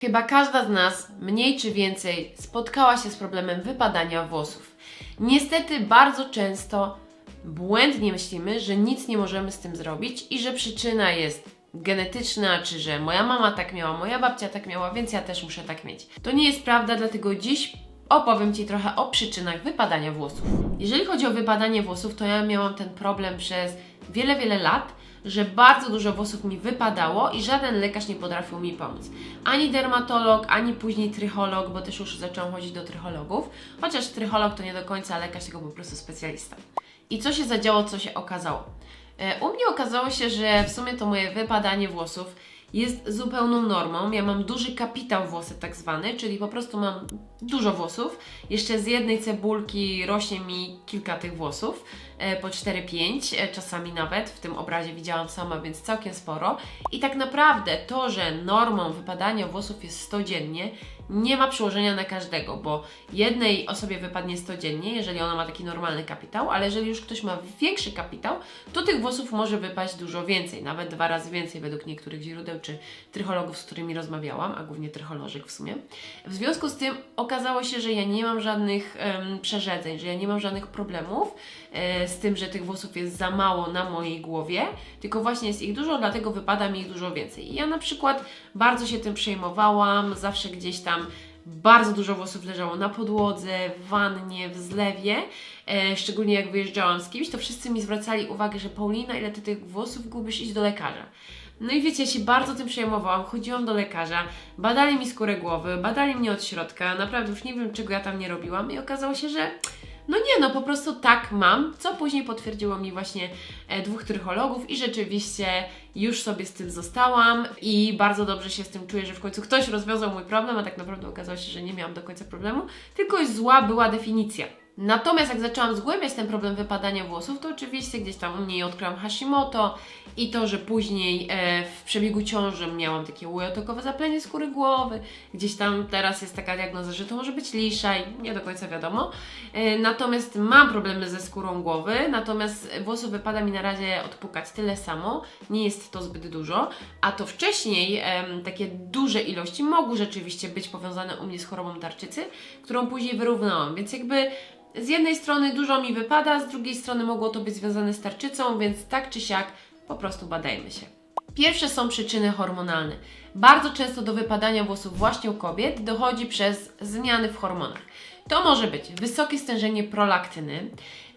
Chyba każda z nas, mniej czy więcej, spotkała się z problemem wypadania włosów. Niestety bardzo często błędnie myślimy, że nic nie możemy z tym zrobić i że przyczyna jest genetyczna, czy że moja mama tak miała, moja babcia tak miała, więc ja też muszę tak mieć. To nie jest prawda, dlatego dziś opowiem Ci trochę o przyczynach wypadania włosów. Jeżeli chodzi o wypadanie włosów, to ja miałam ten problem przez wiele, wiele lat, że bardzo dużo włosów mi wypadało i żaden lekarz nie potrafił mi pomóc. Ani dermatolog, ani później trycholog, bo też już zaczęłam chodzić do trychologów, chociaż trycholog to nie do końca lekarz, tylko po prostu specjalista. I co się zadziało, co się okazało? E, U mnie okazało się, że w sumie to moje wypadanie włosów jest zupełną normą. Ja mam duży kapitał włosy tak zwany, czyli po prostu mam dużo włosów. Jeszcze z jednej cebulki rośnie mi kilka tych włosów, po 4-5, e, czasami nawet. W tym obrazie widziałam sama, więc całkiem sporo. I tak naprawdę to, że normą wypadania włosów jest 100 dziennie, nie ma przełożenia na każdego, bo jednej osobie wypadnie 100 dziennie, jeżeli ona ma taki normalny kapitał, ale jeżeli już ktoś ma większy kapitał, to tych włosów może wypaść dużo więcej, nawet dwa razy więcej według niektórych źródeł czy trychologów, z którymi rozmawiałam, a głównie trycholożek w sumie. W związku z tym okazało się, że ja nie mam żadnych em, przerzedzeń, że ja nie mam żadnych problemów e, z tym, że tych włosów jest za mało na mojej głowie, tylko właśnie jest ich dużo, dlatego wypada mi ich dużo więcej. I ja na przykład bardzo się tym przejmowałam, zawsze gdzieś tam bardzo dużo włosów leżało na podłodze, w wannie, w zlewie. E, szczególnie jak wyjeżdżałam z kimś, to wszyscy mi zwracali uwagę, że Paulina, ile ty tych włosów gubisz, idź do lekarza. No i wiecie, ja się bardzo tym przejmowałam, chodziłam do lekarza, badali mi skórę głowy, badali mnie od środka, naprawdę już nie wiem, czego ja tam nie robiłam i okazało się, że no nie, no po prostu tak mam, co później potwierdziło mi właśnie e, dwóch trychologów i rzeczywiście już sobie z tym zostałam i bardzo dobrze się z tym czuję, że w końcu ktoś rozwiązał mój problem, a tak naprawdę okazało się, że nie miałam do końca problemu, tylko zła była definicja. Natomiast jak zaczęłam zgłębiać ten problem wypadania włosów, to oczywiście gdzieś tam u mnie odkryłam Hashimoto i to, że później e, w przebiegu ciąży miałam takie łujotokowe zaplenie skóry głowy, gdzieś tam teraz jest taka diagnoza, że to może być liszaj, nie do końca wiadomo. E, natomiast mam problemy ze skórą głowy, natomiast włosów wypada mi na razie odpukać tyle samo, nie jest to zbyt dużo, a to wcześniej takie duże ilości mogły rzeczywiście być powiązane u mnie z chorobą tarczycy, którą później wyrównałam, więc jakby z jednej strony dużo mi wypada, z drugiej strony mogło to być związane z tarczycą, więc tak czy siak po prostu badajmy się. Pierwsze są przyczyny hormonalne. Bardzo często do wypadania włosów właśnie u kobiet dochodzi przez zmiany w hormonach. To może być wysokie stężenie prolaktyny,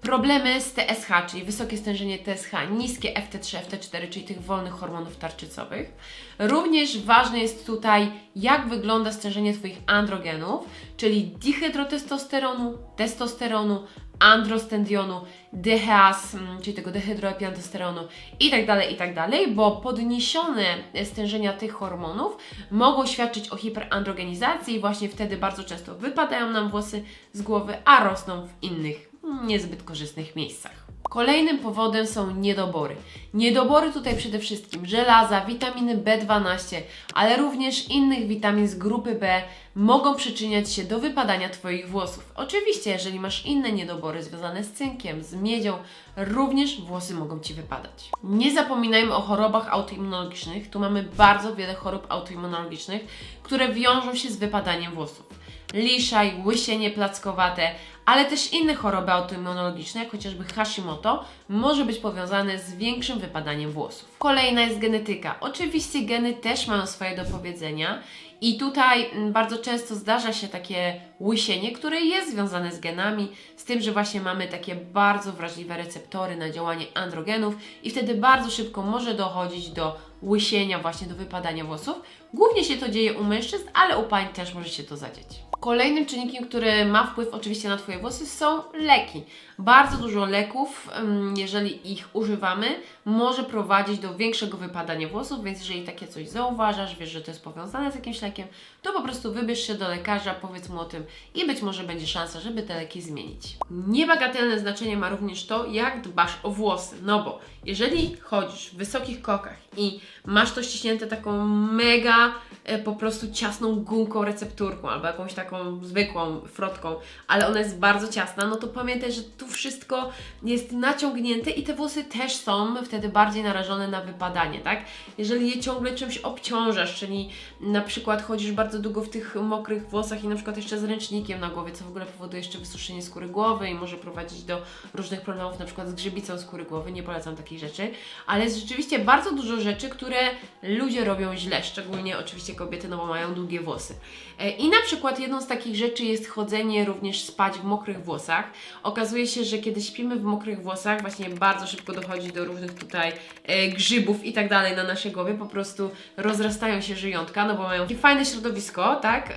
problemy z TSH, czyli wysokie stężenie TSH, niskie FT3, FT4, czyli tych wolnych hormonów tarczycowych. Również ważne jest tutaj, jak wygląda stężenie Twoich androgenów, czyli dihydrotestosteronu, testosteronu, androstendionu, DHAS, mm, czyli tego dehydroepiantesteronu i tak dalej, i tak dalej, bo podniesione stężenia tych hormonów mogą świadczyć o hiperandrogenizacji i właśnie wtedy bardzo często wypadają nam włosy z głowy, a rosną w innych niezbyt korzystnych miejscach. Kolejnym powodem są niedobory. Niedobory tutaj przede wszystkim żelaza, witaminy B12, ale również innych witamin z grupy B mogą przyczyniać się do wypadania Twoich włosów. Oczywiście, jeżeli masz inne niedobory związane z cynkiem, z miedzią, również włosy mogą Ci wypadać. Nie zapominajmy o chorobach autoimmunologicznych. Tu mamy bardzo wiele chorób autoimmunologicznych, które wiążą się z wypadaniem włosów liszaj, łysienie plackowate, ale też inne choroby autoimmunologiczne, jak chociażby Hashimoto, może być powiązane z większym wypadaniem włosów. Kolejna jest genetyka. Oczywiście geny też mają swoje do powiedzenia i tutaj mm, bardzo często zdarza się takie łysienie, które jest związane z genami, z tym, że właśnie mamy takie bardzo wrażliwe receptory na działanie androgenów i wtedy bardzo szybko może dochodzić do łysienia, właśnie do wypadania włosów. Głównie się to dzieje u mężczyzn, ale u pań też może się to zadzieć. Kolejnym czynnikiem, który ma wpływ oczywiście na Twoje włosy są leki. Bardzo dużo leków, jeżeli ich używamy, może prowadzić do większego wypadania włosów, więc jeżeli takie coś zauważasz, wiesz, że to jest powiązane z jakimś lekiem, to po prostu wybierz się do lekarza, powiedz mu o tym i być może będzie szansa, żeby te leki zmienić. Niebagatelne znaczenie ma również to, jak dbasz o włosy, no bo jeżeli chodzisz w wysokich kokach i masz to ściśnięte taką mega e, po prostu ciasną gumką recepturką albo jakąś taką zwykłą frotką, ale ona jest bardzo ciasna, no to pamiętaj, że tu wszystko jest naciągnięte i te włosy też są wtedy bardziej narażone na wypadanie, tak? Jeżeli je ciągle czymś obciążasz, czyli na przykład chodzisz bardzo długo w tych mokrych włosach i na przykład jeszcze z ręcznikiem na głowie, co w ogóle powoduje jeszcze wysuszenie skóry głowy i może prowadzić do różnych problemów, na przykład z grzybicą skóry głowy, nie polecam takich rzeczy, ale jest rzeczywiście bardzo dużo rzeczy, które ludzie robią źle, szczególnie oczywiście kobiety, no bo mają długie włosy. E, I na przykład jedną z takich rzeczy jest chodzenie również spać w mokrych włosach. Okazuje się, że kiedy śpimy w mokrych włosach, właśnie bardzo szybko dochodzi do różnych tutaj e, grzybów i tak dalej na naszej głowie, po prostu rozrastają się żyjątka, no bo mają takie fajne środowisko, tak,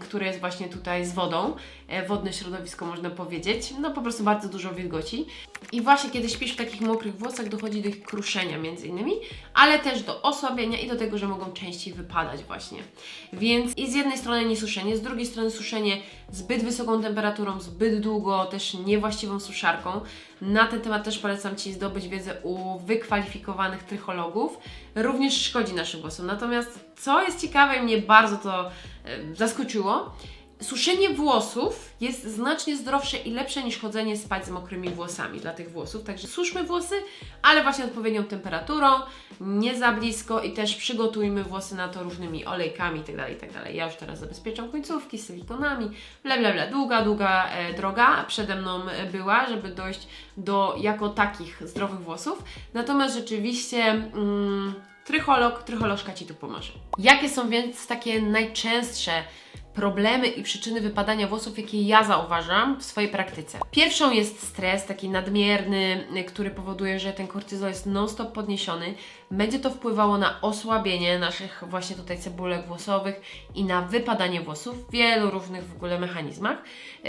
które jest właśnie tutaj z wodą, e, wodne środowisko można powiedzieć, no po prostu bardzo dużo wilgoci. I właśnie kiedy śpisz w takich mokrych włosach, dochodzi do ich kruszenia między innymi, ale też do osłabienia i do tego, że mogą częściej wypadać właśnie. Więc i z jednej strony niesuszenie, z drugiej strony suszenie zbyt wysoką temperaturą, zbyt długo, też niewłaściwą suszarką. Na ten temat też polecam Ci zdobyć wiedzę u wykwalifikowanych trychologów. Również szkodzi naszym włosom. Natomiast co jest ciekawe i mnie bardzo to e, zaskoczyło, Suszenie włosów jest znacznie zdrowsze i lepsze niż chodzenie spać z mokrymi włosami dla tych włosów. Także suszmy włosy, ale właśnie odpowiednią temperaturą, nie za blisko i też przygotujmy włosy na to różnymi olejkami itd. itd. Ja już teraz zabezpieczam końcówki silikonami, bla bla bla. Długa, długa e, droga przede mną e, była, żeby dojść do jako takich zdrowych włosów. Natomiast rzeczywiście. Mm, Trycholog, trycholożka Ci tu pomoże. Jakie są więc takie najczęstsze problemy i przyczyny wypadania włosów, jakie ja zauważam w swojej praktyce. Pierwszą jest stres, taki nadmierny, który powoduje, że ten kortyzol jest non-stop podniesiony. Będzie to wpływało na osłabienie naszych właśnie tutaj cebulek włosowych i na wypadanie włosów w wielu różnych w ogóle mechanizmach.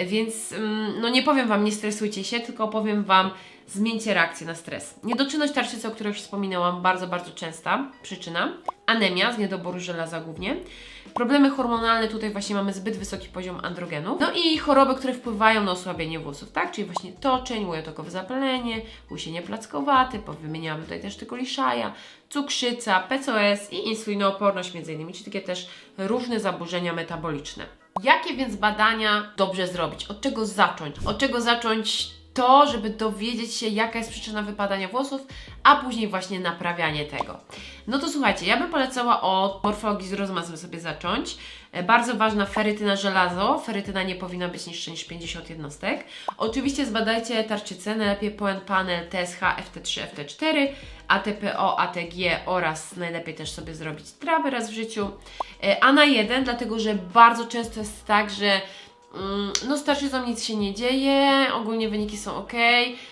Więc mm, no nie powiem Wam, nie stresujcie się, tylko powiem Wam, zmieńcie reakcję na stres. Niedoczynność tarczycy, o której już wspominałam, bardzo, bardzo częsta przyczyna. Anemia z niedoboru żelaza głównie. Problemy hormonalne, tutaj właśnie mamy zbyt wysoki poziom androgenu. No i choroby, które wpływają na osłabienie włosów, tak? Czyli właśnie toczeń, łojotokowe zapalenie, łusienie plackowaty, wymieniamy tutaj też tylko liszaja, cukrzyca, PCOS i insulinooporność innymi, czyli takie też różne zaburzenia metaboliczne. Jakie więc badania dobrze zrobić? Od czego zacząć? Od czego zacząć to, żeby dowiedzieć się, jaka jest przyczyna wypadania włosów, a później właśnie naprawianie tego. No to słuchajcie, ja bym polecała od morfologii z rozmazem sobie zacząć. E, Bardzo ważna ferytyna żelazo. Ferytyna nie powinna być niższa niż 50 jednostek. Oczywiście zbadajcie tarczycę, najlepiej PON panel TSH FT3 FT4, ATPO, ATG oraz najlepiej też sobie zrobić trawy raz w życiu. E, A na jeden, dlatego że bardzo często jest tak, że No, z tarczyzą nic się nie dzieje, ogólnie wyniki są ok,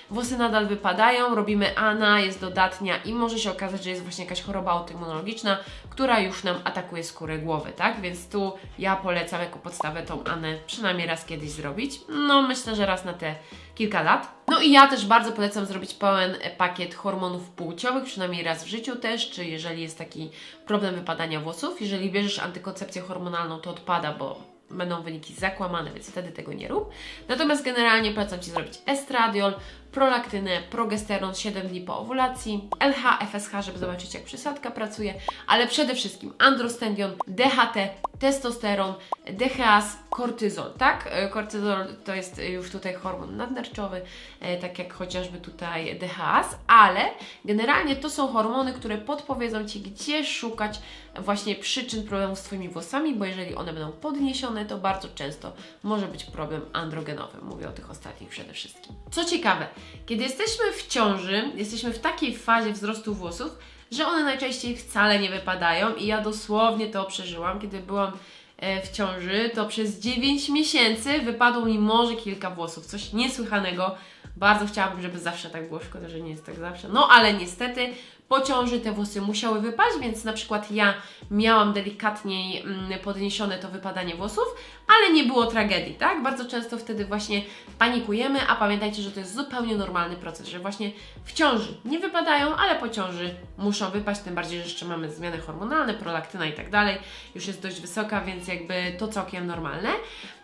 włosy nadal wypadają, robimy ANA, jest dodatnia i może się okazać, że jest właśnie jakaś choroba autoimmunologiczna, która już nam atakuje skórę głowy, tak? Więc tu ja polecam jako podstawę tą ANę przynajmniej raz kiedyś zrobić. No, myślę, że raz na te kilka lat. No i ja też bardzo polecam zrobić pełen pakiet hormonów płciowych, przynajmniej raz w życiu też, czy jeżeli jest taki problem wypadania włosów. Jeżeli bierzesz antykoncepcję hormonalną, to odpada, bo będą wyniki zakłamane, więc wtedy tego nie rób. Natomiast generalnie polecam Ci zrobić estradiol, prolaktynę, progesteron 7 dni po owulacji, LH, FSH, żeby zobaczyć jak przysadka pracuje, ale przede wszystkim androstendion, DHT, testosteron, DHAS, kortyzol, tak? E, Kortyzol to jest już tutaj hormon nadnerczowy, e, tak jak chociażby tutaj DHAS, ale generalnie to są hormony, które podpowiedzą Ci, gdzie szukać właśnie przyczyn problemów z Twoimi włosami, bo jeżeli one będą podniesione, to bardzo często może być problem androgenowy. Mówię o tych ostatnich przede wszystkim. Co ciekawe, kiedy jesteśmy w ciąży, jesteśmy w takiej fazie wzrostu włosów, że one najczęściej wcale nie wypadają i ja dosłownie to przeżyłam, kiedy byłam e, w ciąży, to przez 9 miesięcy wypadło mi może kilka włosów, coś niesłychanego. Bardzo chciałabym, żeby zawsze tak było, szkoda, że nie jest tak zawsze. No ale niestety po ciąży te włosy musiały wypaść, więc na przykład ja miałam delikatniej mm, podniesione to wypadanie włosów, ale nie było tragedii, tak? Bardzo często wtedy właśnie panikujemy, a pamiętajcie, że to jest zupełnie normalny proces, że właśnie w ciąży nie wypadają, ale po ciąży muszą wypaść, tym bardziej, że jeszcze mamy zmiany hormonalne, prolaktyna i tak dalej, już jest dość wysoka, więc jakby to całkiem normalne.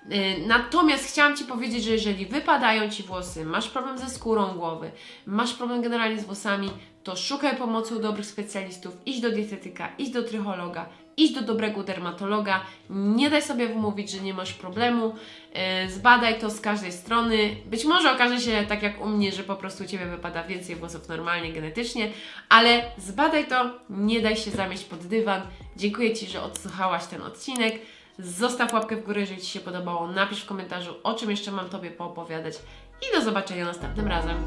Yy, Natomiast chciałam Ci powiedzieć, że jeżeli wypadają Ci włosy, masz problem ze skórą głowy, masz problem generalnie z włosami, to szukaj pomocy u dobrych specjalistów, idź do dietetyka, idź do trychologa, idź do dobrego dermatologa, nie daj sobie wmówić, że nie masz problemu, yy, zbadaj to z każdej strony. Być może okaże się, tak jak u mnie, że po prostu u Ciebie wypada więcej włosów normalnie, genetycznie, ale zbadaj to, nie daj się zamieść pod dywan. Dziękuję Ci, że odsłuchałaś ten odcinek. Zostaw łapkę w górę, jeżeli Ci się podobało. Napisz w komentarzu, o czym jeszcze mam Tobie poopowiadać. I do zobaczenia następnym razem.